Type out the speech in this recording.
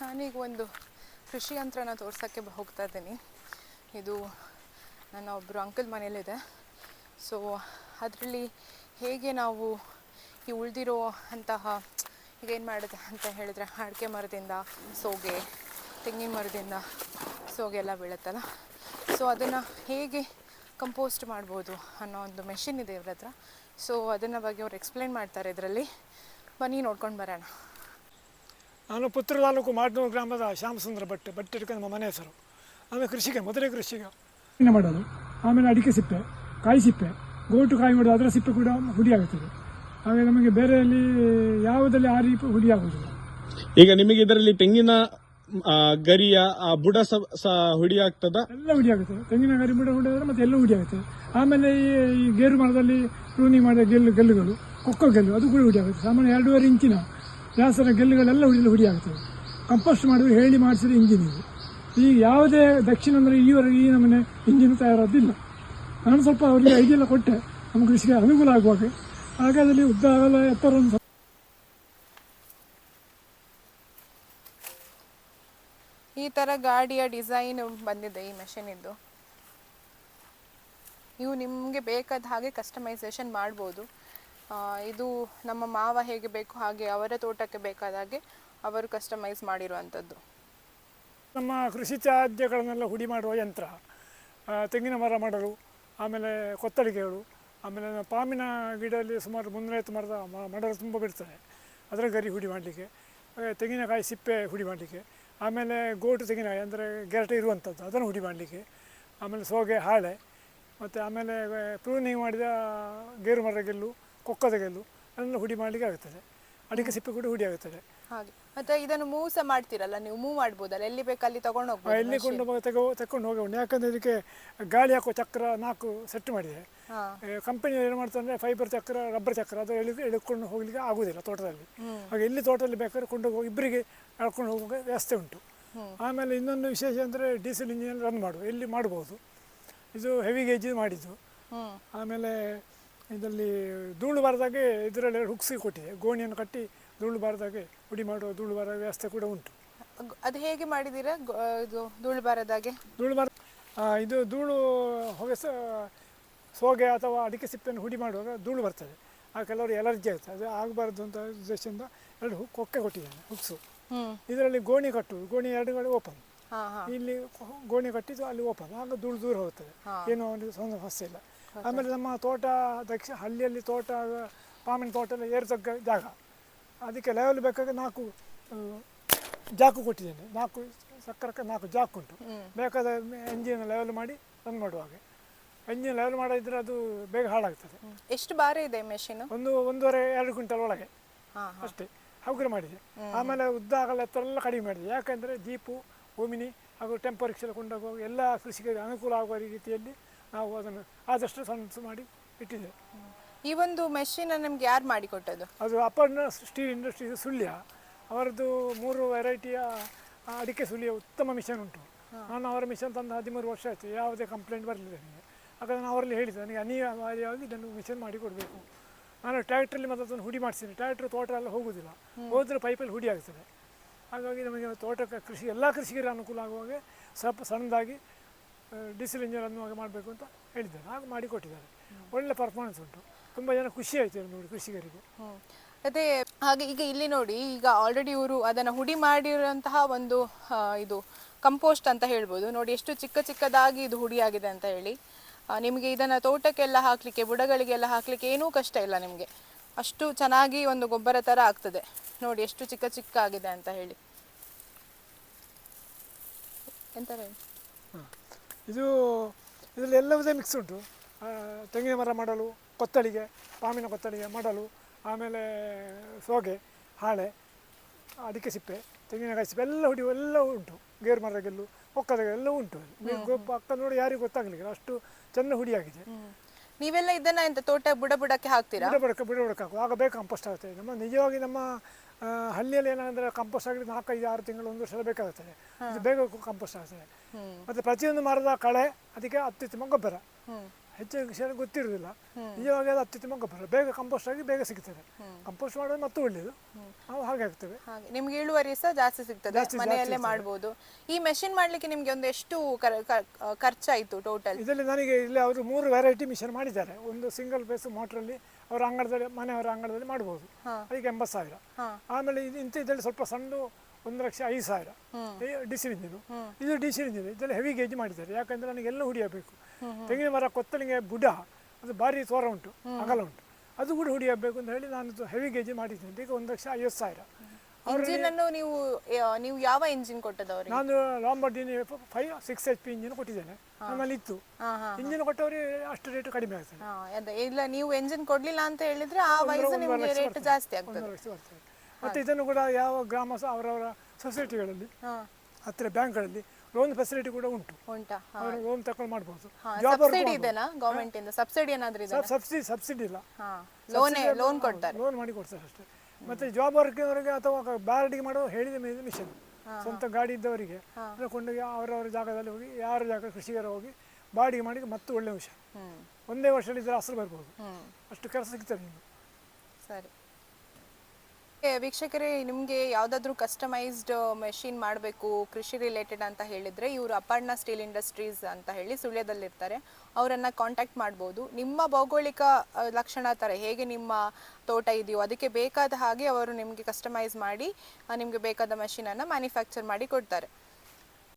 ನಾನೀಗ ಒಂದು ಕೃಷಿ ಯಂತ್ರನ ತೋರ್ಸೋಕ್ಕೆ ಹೋಗ್ತಾ ಇದ್ದೀನಿ. ಇದು ನನ್ನ ಒಬ್ಬರು ಅಂಕಲ್ ಮನೇಲಿದೆ. ಸೊ ಅದರಲ್ಲಿ ಹೇಗೆ ನಾವು ಈ ಉಳಿದಿರೋ ಅಂತಹ ಈಗ ಏನು ಮಾಡಿದೆ ಅಂತ ಹೇಳಿದ್ರೆ ಅಡಿಕೆ ಮರದಿಂದ, ಸೋಗೆ, ತೆಂಗಿನ ಮರದಿಂದ ಸೋಗೆ ಎಲ್ಲ ಬೀಳುತ್ತಲ್ಲ. ಸೊ ಅದನ್ನು ಹೇಗೆ ಕಂಪೋಸ್ಟ್ ಮಾಡ್ಬೋದು ಅನ್ನೋ ಒಂದು ಮೆಷಿನ್ ಇದೆ ಇವ್ರ ಹತ್ರ. ಸೊ ಅದನ್ನು ಬಗ್ಗೆ ಅವ್ರು ಎಕ್ಸ್ಪ್ಲೇನ್ ಮಾಡ್ತಾರೆ ಇದರಲ್ಲಿ. ಬನ್ನಿ ನೋಡ್ಕೊಂಡು ಬರೋಣ. ನಾನು ಪುತ್ರ ತಾಲೂಕು ಮಾಡ್ನೂರು ಗ್ರಾಮದ ಶ್ಯಾಮಸುಂದರ ಭಟ್ ಭಟ್ ಇಟ್ಕೊಂಡು ನಮ್ಮ ಮನೆ ಹೆಸರು. ಆಮೇಲೆ ಕೃಷಿಗೆ ಮೊದಲೇ ಕೃಷಿಗೆ ಮಾಡೋದು. ಆಮೇಲೆ ಅಡಿಕೆ ಸಿಪ್ಪೆ ಕಾಯಿ ಸಿಪ್ಪೆ. ಗೋಟು ಕಾಯಿ ಮಾಡೋದು ಅದರ ಸಿಪ್ಪೆ ಕೂಡ ಹುಡಿ ಆಗುತ್ತದೆ. ಹಾಗೆ ನಮಗೆ ಬೇರೆಯಲ್ಲಿ ಯಾವುದಲ್ಲಿ ಆ ರೀತಿ ಹುಡಿ ಆಗುವುದಿಲ್ಲ. ಈಗ ನಿಮಗೆ ಇದರಲ್ಲಿ ತೆಂಗಿನ ಆ, ಗರಿಯ ಆ ಬುಡ ಸ- ಸ ಹುಡಿ ಆಗ್ತದ? ಎಲ್ಲ ಹುಡಿ ಆಗುತ್ತೆ ತೆಂಗಿನ ಗರಿ ಬುಡ ಹುಡಿ ಆದರೆ ಮತ್ತೆ ಎಲ್ಲ ಹುಡಿ ಆಗುತ್ತದೆ ಆಮೇಲೆ ಈ ಈ ಗೇರು ಮರದಲ್ಲಿ ಪ್ರೂನಿಂಗ್ ಮಾಡಿದ ಗೆಲ್ಲು ಗೆಲ್ಲುಗಳು ಕೊಕ್ಕೋ ಗೆಲ್ಲು ಅದು ಕೂಡ ಹುಡಿ ಆಗುತ್ತೆ. ಸಾಮಾನ್ಯ ಎರಡೂವರೆ ಇಂಚಿನ ವ್ಯಾಸರ ಗೆಲ್ಲುಗಳೆಲ್ಲ ಹುಡಿ ಹುಡಿ ಆಗ್ತದೆ ಕಂಪೋಸ್ಟ್ ಮಾಡಿದ್ರೆ ಹೇಳಿ ಮಾಡಿಸಿದ ಇಂಜಿನ್ ಇದು. ಈಗ ಯಾವುದೇ ದಕ್ಷಿಣ ಅಂದರೆ ಈವರೆಗೆ ಈ ನಮ್ಮನೆ ಇಂಜಿನ್ ತಯಾರಾದಿಲ್ಲ ನಾನು ಸ್ವಲ್ಪ ಅವರಿಗೆ ಐಡಿಯೆಲ್ಲ ಕೊಟ್ಟೆ. ನಮ್ಮ ಕೃಷಿಗೆ ಅನುಕೂಲ ಆಗುವಾಗ. ಹಾಗಾದಲ್ಲಿ ಉದ್ದ ಆಗಲ್ಲ ಎತ್ತರ ಒಂದು ಈ ಥರ ಗಾಡಿಯ ಡಿಸೈನ್ ಬಂದಿದೆ ಈ ಮೆಷಿನಿದ್ದು ನೀವು ನಿಮಗೆ ಬೇಕಾದ ಹಾಗೆ ಕಸ್ಟಮೈಸೇಷನ್ ಮಾಡ್ಬೋದು. ಇದು ನಮ್ಮ ಮಾವ ಹೇಗೆ ಬೇಕು ಹಾಗೆ ಅವರ ತೋಟಕ್ಕೆ ಬೇಕಾದ ಹಾಗೆ ಅವರು ಕಸ್ಟಮೈಸ್ ಮಾಡಿರುವಂಥದ್ದು. ನಮ್ಮ ಕೃಷಿ ತ್ಯಾಜ್ಯಗಳನ್ನೆಲ್ಲ ಹುಡಿ ಮಾಡುವ ಯಂತ್ರ ತೆಂಗಿನ ಮರ ಮಾಡಲು, ಆಮೇಲೆ ಕೊತ್ತಳಿಗೆಗಳು, ಆಮೇಲೆ ಪಾಮಿನ ಗಿಡದಲ್ಲಿ ಸುಮಾರು ಮುನ್ನೂರೈವತ್ತು ಮರದ ಮಡಲು ತುಂಬ ಬಿಡ್ತಾರೆ ಅದರ ಗರಿ ಹುಡಿ ಮಾಡಲಿಕ್ಕೆ ತೆಂಗಿನಕಾಯಿ ಸಿಪ್ಪೆ ಹುಡಿ ಮಾಡಲಿಕ್ಕೆ, ಆಮೇಲೆ ಗೋಟು ತೆಂಗಿನಕಾಯಿ ಅಂದರೆ ಗೆರಟೆ ಇರುವಂಥದ್ದು, ಅದನ್ನು ಹುಡಿ ಮಾಡಲಿಕ್ಕೆ, ಆಮೇಲೆ ಸೋಗೆ, ಹಾಳೆ, ಮತ್ತು ಆಮೇಲೆ ಪ್ರೂನಿಂಗ್ ಮಾಡಿದ ಗೇರು ಮರ ಗೆಲ್ಲು ಕೊಕ್ಕದ ಗೆಲ್ಲು ಅದನ್ನು ಹುಡಿ ಮಾಡಲಿಕ್ಕೆ ಆಗುತ್ತದೆ. ಅಡಿಕೆ ಸಿಪ್ಪೆ ಕೂಡ ಹುಡಿ ಆಗುತ್ತದೆ. ಹಾಗೆ ಮತ್ತೆ ಇದನ್ನು ಮೂವ್ ಸಹ ಮಾಡ್ತೀರಲ್ಲ ನೀವು? ಮೂವ್ ಮಾಡ್ಬೋದಲ್ಲ? ಎಲ್ಲಿ ಬೇಕು ಅಲ್ಲಿ ತಗೊಂಡು ಹೋಗ್ಬೋದು ಎಲ್ಲಿ ಕೊಂಡು ಹೋಗ ತಗೋ ತಕೊಂಡು ಹೋಗಿ ಉಂಟು ಯಾಕಂದರೆ ಇದಕ್ಕೆ ಗಾಳಿ ಹಾಕೋ ಚಕ್ರ ನಾಲ್ಕು ಸೆಟ್ ಮಾಡಿದೆ. ಕಂಪನಿ ಏನು ಮಾಡ್ತಾರೆ ಅಂದರೆ ಫೈಬರ್ ಚಕ್ರ ರಬ್ಬರ್ ಚಕ್ರ ಅದು ಎಳಿ ಎಳ್ಕೊಂಡು ಹೋಗ್ಲಿಕ್ಕೆ ಆಗುದಿಲ್ಲ ತೋಟದಲ್ಲಿ. ಹಾಗೆ ಎಲ್ಲಿ ತೋಟದಲ್ಲಿ ಬೇಕಾದ್ರೆ ಕೊಂಡು ಹೋಗಿ ಇಬ್ಬರಿಗೆ ಎಳ್ಕೊಂಡು ಹೋಗುವ ವ್ಯವಸ್ಥೆ ಉಂಟು. ಆಮೇಲೆ ಇನ್ನೊಂದು ವಿಶೇಷ ಅಂದರೆ ಡೀಸೆಲ್ ಇಂಜಿನ್ ರನ್ ಮಾಡುವ. ಎಲ್ಲಿ ಮಾಡ್ಬೋದು? ಇದು ಹೆವಿ ಗೇಜ್ ಮಾಡಿದ್ದು. ಆಮೇಲೆ ಇದರಲ್ಲಿ ಧೂಳು ಬಾರದಾಗೆ ಇದರಲ್ಲಿ ಹುಕ್ಸಿ ಕೊಟ್ಟಿದೆ. ಗೋಣಿಯನ್ನು ಕಟ್ಟಿ ಧೂಳು ಬಾರದಾಗೆ ಹುಡಿ ಮಾಡುವ ಧೂಳು ಬಾರ ವ್ಯವಸ್ಥೆ ಕೂಡ ಉಂಟು. ಅದು ಹೇಗೆ ಮಾಡಿದ್ದೀರಾ? ಇದು ಧೂಳು ಬಾರದಾಗೆ? ಧೂಳು ಬಾರ ಇದು ಧೂಳು ಹೊಗೆಸ ಸೋಗೆ ಅಥವಾ ಅಡಿಕೆ ಸಿಪ್ಪೆಯನ್ನು ಹುಡಿ ಮಾಡುವಾಗ ಧೂಳು ಬರ್ತದೆ. ಆ ಕೆಲವರು ಎಲರ್ಜಿ ಆಯ್ತು ಅದು ಆಗಬಾರ್ದು ಅಂತ ಉದ್ದೇಶದಿಂದ ಎರಡು ಹುಕ್ ಕೊಕ್ಕೆ ಕೊಟ್ಟಿದ್ದಾನೆ ಹುಕ್ಸು ಇದರಲ್ಲಿ ಗೋಣಿ ಕಟ್ಟುವುದು. ಗೋಣಿ ಎರಡು ಕಡೆ ಓಪನ್ ಇಲ್ಲಿ ಗೋಣಿ ಕಟ್ಟಿದ್ದು ಅಲ್ಲಿ ಓಪನ್ ಆಗ ಧೂಳು ದೂರ ಹೋಗ್ತದೆ. ಏನೋ ಒಂದು ಸಮಸ್ಯೆ ಇಲ್ಲ. ಆಮೇಲೆ ನಮ್ಮ ತೋಟ ದಕ್ಷಿಣ ಹಳ್ಳಿಯಲ್ಲಿ ತೋಟ ಪಾಮಿನ ತೋಟ ಎಲ್ಲ ಏರ್ತಕ್ಕ ಜಾಗ. ಅದಕ್ಕೆ ಲೆವೆಲ್ ಬೇಕಾಗಿ ನಾಲ್ಕು ಜಾಕು ಕೊಟ್ಟಿದ್ದೇನೆ. ನಾಲ್ಕು ಸಕ್ಕರಕ್ಕೆ ನಾಲ್ಕು ಜಾಕು ಉಂಟು. ಬೇಕಾದ ಎಂಜಿನ್ ಲೆವೆಲ್ ಮಾಡಿ ರನ್ ಮಾಡುವಾಗ ಎಂಜಿನ್ ಲೆವೆಲ್ ಮಾಡಿದ್ರೆ ಅದು ಬೇಗ ಹಾಳಾಗ್ತದೆ. ಎಷ್ಟು ಬಾರಿ ಇದೆ ಮೆಷಿನ್ ಒಂದು ಒಂದೂವರೆ ಎರಡು ಕ್ವಿಂಟಲ್ ಒಳಗೆ. ಅಷ್ಟೇ. ಹಗುರ ಮಾಡಿದೆ. ಆಮೇಲೆ ಉದ್ದ ಆಗಲ್ಲ ಎತ್ತರ ಎಲ್ಲ ಕಡಿಮೆ ಮಾಡಿದೆ. ಯಾಕಂದರೆ ಜೀಪು ಓಮಿನಿ ಹಾಗೂ ಟೆಂಪೋ ರಿಕ್ಷೆಲ್ಲ ಕೊಂಡೋಗುವಾಗ ಎಲ್ಲ ಕೃಷಿಗೆ ಅನುಕೂಲ ಆಗುವ ರೀತಿಯಲ್ಲಿ ನಾವು ಅದನ್ನು ಆದಷ್ಟು ಸಣ್ಣ ಮಾಡಿ ಇಟ್ಟಿದ್ದೇವೆ. ಈ ಒಂದು ಮೆಷಿನ್ ನಿಮ್ಗೆ ಯಾರು ಮಾಡಿಕೊಟ್ಟದ್ದು? ಅದು ಅಪರ್ಣ ಸ್ಟೀಲ್ ಇಂಡಸ್ಟ್ರಿ ಸುಳ್ಯ. ಅವರದ್ದು ಮೂರು ವೆರೈಟಿಯ ಅಡಿಕೆ ಸುಳಿಯ ಉತ್ತಮ ಮಿಷನ್ ಉಂಟು. ನಾನು ಅವರ ಮಿಷನ್ ತಂದು ಹದಿಮೂರು ವರ್ಷ ಆಯಿತು. ಯಾವುದೇ ಕಂಪ್ಲೇಂಟ್ ಬರಲಿಲ್ಲ ನನಗೆ. ಹಾಗಾದ್ರೆ ನಾನು ಅವರಲ್ಲಿ ಹೇಳಿದೆ ನನಗೆ ಅನಿವಾರ್ಯವಾಗಿ ಇದನ್ನು ಮಿಷನ್ ಮಾಡಿ ಕೊಡಬೇಕು ನಾನು ಟ್ರ್ಯಾಕ್ಟ್ರಲ್ಲಿ ಮತ್ತೆ ಅದನ್ನು ಹುಡಿ ಮಾಡಿಸ್ತೀನಿ ಟ್ರ್ಯಾಕ್ಟ್ರ್ ತೋಟ ಎಲ್ಲ ಹೋಗುವುದಿಲ್ಲ ಹೋದರೆ ಪೈಪಲ್ಲಿ ಹುಡಿ ಆಗ್ತದೆ. ಹಾಗಾಗಿ ನಮಗೆ ತೋಟಕ್ಕೆ ಕೃಷಿ ಎಲ್ಲ ಕೃಷಿಗೆ ಅನುಕೂಲ ಆಗುವಾಗೆ ಸ್ವಲ್ಪ ಸಣ್ಣದಾಗಿ ಡೀಸೆಲ್ ಇಂಜಿನ್ ಹಾಗೆ ಮಾಡಬೇಕು ಅಂತ ಹೇಳಿದ್ದಾರೆ. ಹಾಗೆ ಮಾಡಿ ಕೊಟ್ಟಿದ್ದಾರೆ. ಒಳ್ಳೆ ಪರ್ಫಾರ್ಮೆನ್ಸ್ ಉಂಟು. ತುಂಬ ಜನ ಖುಷಿ ಆಯಿತು ನೋಡಿ ಕೃಷಿಕರಿಗೆ. ಅದೇ ಹಾಗೆ ಈಗ ಇಲ್ಲಿ ನೋಡಿ ಈಗ ಆಲ್ರೆಡಿ ಇವರು ಅದನ್ನು ಹುಡಿ ಮಾಡಿರುವಂತಹ ಒಂದು ಇದು ಕಂಪೋಸ್ಟ್ ಅಂತ ಹೇಳ್ಬೋದು. ನೋಡಿ ಎಷ್ಟು ಚಿಕ್ಕ ಚಿಕ್ಕದಾಗಿ ಇದು ಹುಡಿಯಾಗಿದೆ ಆಗಿದೆ ಅಂತ ಹೇಳಿ. ನಿಮಗೆ ಇದನ್ನು ತೋಟಕ್ಕೆಲ್ಲ ಹಾಕಲಿಕ್ಕೆ ಬುಡಗಳಿಗೆಲ್ಲ ಹಾಕಲಿಕ್ಕೆ ಏನೂ ಕಷ್ಟ ಇಲ್ಲ ನಿಮಗೆ. ಅಷ್ಟು ಚೆನ್ನಾಗಿ ಒಂದು ಗೊಬ್ಬರ ಥರ ಆಗ್ತದೆ. ನೋಡಿ ಎಷ್ಟು ಚಿಕ್ಕ ಚಿಕ್ಕ ಆಗಿದೆ ಅಂತ ಹೇಳಿ. ಎಂತ ಹೇಳಿ? ಇದು ಇದರಲ್ಲಿ ಎಲ್ಲವುದೇ ಮಿಕ್ಸ್ ಉಂಟು. ತೆಂಗಿನ ಮರ ಮಾಡಲು ಕೊತ್ತಳಿಗೆ ಪಾಮಿನ ಕೊತ್ತಳಿಗೆ ಮಾಡಲು ಆಮೇಲೆ ಸೋಗೆ ಹಾಳೆ ಅಡಿಕೆ ಸಿಪ್ಪೆ ತೆಂಗಿನಕಾಯಿ ಸಿಪ್ಪೆ ಎಲ್ಲ ಹುಡಿ ಎಲ್ಲ ಉಂಟು. ಗೇರು ಮರ ಗೆಲ್ಲು ಒಕ್ಕದ ಎಲ್ಲ ಉಂಟು ಪಕ್ಕ ನೋಡಿ ಯಾರಿಗೂ ಗೊತ್ತಾಗಲಿಲ್ಲ ಅಷ್ಟು ಚೆಂದ ಹುಡಿಯಾಗಿದೆ. ನೀವೆಲ್ಲ ಇದನ್ನ ಎಂತ ತೋಟ ಬುಡ ಬುಡಕ್ಕೆ ಹಾಕ್ತೀರಾ? ಬುಡ ಬುಡಕ್ಕೆ ಬುಡ ಬುಡಕ್ಕೆ ಹಾಕು ಆಗ ಬೇಗ ಕಂಪೋಸ್ಟ್ ಆಗುತ್ತೆ. ನಮ್ಮ ನಿಜವಾಗಿ ನಮ್ಮ ಹಳ್ಳಿಯಲ್ಲಿ ಏನಂದರೆ ಕಂಪೋಸ್ಟ್ ಆಗಿದ್ದು ನಾಲ್ಕೈದು ಆರು ತಿಂಗಳು ಒಂದು ವರ್ಷ ಬೇಕಾಗುತ್ತದೆ. ಇದು ಬೇಗ ಕಂಪೋಸ್ಟ್ ಆಗ್ತದೆ ಮತ್ತು ಪ್ರತಿಯೊಂದು ಮರದ ಕಳೆ ಅದಕ್ಕೆ ಅತ್ಯುತ್ತಮ ಗೊಬ್ಬರ. ಹೆಚ್ಚು ವಿಷಯ ಗೊತ್ತಿರೋದಿಲ್ಲ ನಿಜವಾಗಿ ಅದು ಅತ್ಯುತ್ತಮ ಗೊಬ್ಬರ. ಬೇಗ ಕಂಪೋಸ್ಟ್ ಆಗಿ ಬೇಗ ಸಿಗ್ತದೆ. ಕಂಪೋಸ್ಟ್ ಮಾಡೋದು ಮತ್ತೆ ಒಳ್ಳೆಯದು ನಾವು ಹಾಗೆ ಹಾಕ್ತೇವೆ ಹಾಗೆ. ನಿಮ್ಗೆ ಇಳುವರಿ ಸಹ ಜಾಸ್ತಿ ಸಿಗ್ತದೆ. ಮನೆಯಲ್ಲೇ ಮಾಡಬಹುದು ಈ ಮೆಷಿನ್ ಮಾಡ್ಲಿಕ್ಕೆ ನಿಮ್ಗೆ ಒಂದು ಎಷ್ಟು ಖರ್ಚಾಯಿತು ಟೋಟಲ್ ಇದರಲ್ಲಿ ನನಗೆ ಇಲ್ಲಿ ಅವರು ಮೂರು ವೆರೈಟಿ ಮಿಷನ್ ಮಾಡಿದ್ದಾರೆ. ಒಂದು ಸಿಂಗಲ್ ಬೇಸ್ ಮೋಟ್ರಲ್ಲಿ ಅವರ ಅಂಗಡದಲ್ಲಿ ಮನೆಯವರ ಅಂಗಡದಲ್ಲಿ ಮಾಡಬಹುದು ಅದಕ್ಕೆ ಎಂಬತ್ತು ಸಾವಿರ. ಆಮೇಲೆ ಇಂತ ಇಂಥ ಇದರಲ್ಲಿ ಸ್ವಲ್ಪ ಸಣ್ಣ ಒಂದು ಲಕ್ಷ ಐದು ಸಾವಿರ. ಡಿಸಿಲ್ ಇಂಜಿನ್ ಇದು ಡಿಸಿಲ್ ಇಂಜಿನ್ ಇದೆಲ್ಲ ಹೆವಿ ಗೇಜ್ ಮಾಡಿದ್ದಾರೆ. ಯಾಕಂದ್ರೆ ನನಗೆ ಎಲ್ಲ ಹುಡಿಯಬೇಕು. ತೆಂಗಿನ ಮರ ಕೊತ್ತಲಿಗೆ ಬುಡ ಅದು ಭಾರಿ ತೋರ ಉಂಟು ಅಗಲ ಉಂಟು. ಅದು ಕೂಡ ಹುಡಿಯಬೇಕು ಅಂತ ಹೇಳಿ ನಾನು ಹೆವಿ ಗೇಜ್ ಮಾಡಿದ್ದೇನೆ. ಈಗ ಒಂದು ಲಕ್ಷ ಐವತ್ತು ಸಾವಿರ. ನೀವು ನೀವು ಯಾವ ಇಂಜಿನ್ ಕೊಟ್ಟದವರು ನಾನು Lamborghini five six H P engine ಕೊಟ್ಟಿದ್ದೇನೆ. ನಮ್ಮಲ್ಲಿ ಇತ್ತು. ಇಂಜಿನ್ ಕೊಟ್ಟವರಿಗೆ ಅಷ್ಟು ರೇಟ್ ಕಡಿಮೆ ಆಗ್ತದೆ. ಇಲ್ಲ ನೀವು ಎಂಜಿನ್ ಕೊಡ್ಲಿಲ್ಲ ಅಂತ ಹೇಳಿದ್ರೆ ಆ ವಯಸ್ಸು ನಿಮಗೆ ರೇಟ್ ಜಾಸ್ತಿ ಆಗ್ತದೆ. ಮತ್ತು ಇದನ್ನು ಕೂಡ ಯಾವ ಗ್ರಾಮ ಅವರವರ ಸೊಸೈಟಿಗಳಲ್ಲಿ ಹಾ. ಹತ್ತಿರ ಬ್ಯಾಂಕ್ಗಳಲ್ಲಿ ಲೋನ್ ಫೆಸಿಲಿಟಿ ಕೂಡ ಉಂಟು. ಉಂಟಾ? ಹಾ. ಅವರು ಲೋನ್ ತಕೊಂಡು ಮಾಡ್ಬೋದು ಹಾ ಜಾಬ್ ಸಬ್ಸಿಡಿ ಇದೆನಾ ಇಂದ? ಸಬ್ಸಿಡಿ ಏನಾದ್ರೂ ಇದೆ ಸಬ್ಸಿಡಿ ಸಬ್ಸಿಡಿ ಇಲ್ಲ. ಹಾ. ಲೋನ್ ಲೋನ್ ಕೊಡ್ತಾರೆ. ಲೋನ್ ಮಾಡಿ ಕೊಡ್ತಾರೆ ಅಷ್ಟೇ. ಮತ್ತೆ ಜಾಬ್ ವರ್ಕ್ನವರಿಗೆ ಅಥವಾ ಬ್ಯಾರಡಿಗೆ ಮಾಡೋ ಹೇಳಿದ ಮೇಲೆ ಮಿಷನ್ ಸ್ವಂತ ಗಾಡಿ ಇದ್ದವರಿಗೆ. ಅದನ್ನ ಕೊಂಡೋಗಿ ಅವರವರ ಜಾಗದಲ್ಲಿ ಹೋಗಿ ಯಾರ ಜಾಗ ಕೃಷಿಕರ ಹೋಗಿ ಬಾಡಿಗೆ ಮಾಡಿ ಮತ್ತೆ ಒಳ್ಳೆ ವಿಷಯ. ಹ್ಮ್. ಒಂದೇ ವರ್ಷದಲ್ಲಿ ಇದ್ರೆ ಅಸಲು ಬರ್ಬೋದು. ಹ್ಮ್. ಅಷ್ಟು ಕೆಲಸ ಸಿಗ್ತದೆ ನಿಮಗೆ. ಸರಿ. ವೀಕ್ಷಕರೇ, ನಿಮಗೆ ಯಾವುದಾದ್ರೂ ಕಸ್ಟಮೈಸ್ಡ್ ಮೆಷಿನ್ ಮಾಡಬೇಕು, ಕೃಷಿ ರಿಲೇಟೆಡ್ ಅಂತ ಹೇಳಿದರೆ, ಇವರು ಅಪರ್ಣ ಸ್ಟೀಲ್ ಇಂಡಸ್ಟ್ರೀಸ್ ಅಂತ ಹೇಳಿ ಸುಳ್ಯದಲ್ಲಿರ್ತಾರೆ. ಅವರನ್ನು ಕಾಂಟ್ಯಾಕ್ಟ್ ಮಾಡ್ಬೋದು. ನಿಮ್ಮ ಭೌಗೋಳಿಕ ಲಕ್ಷಣ ಥರ ಹೇಗೆ ನಿಮ್ಮ ತೋಟ ಇದೆಯೋ, ಅದಕ್ಕೆ ಬೇಕಾದ ಹಾಗೆ ಅವರು ನಿಮಗೆ ಕಸ್ಟಮೈಸ್ ಮಾಡಿ ನಿಮಗೆ ಬೇಕಾದ ಮೆಷಿನನ್ನು ಮ್ಯಾನುಫ್ಯಾಕ್ಚರ್ ಮಾಡಿ ಕೊಡ್ತಾರೆ.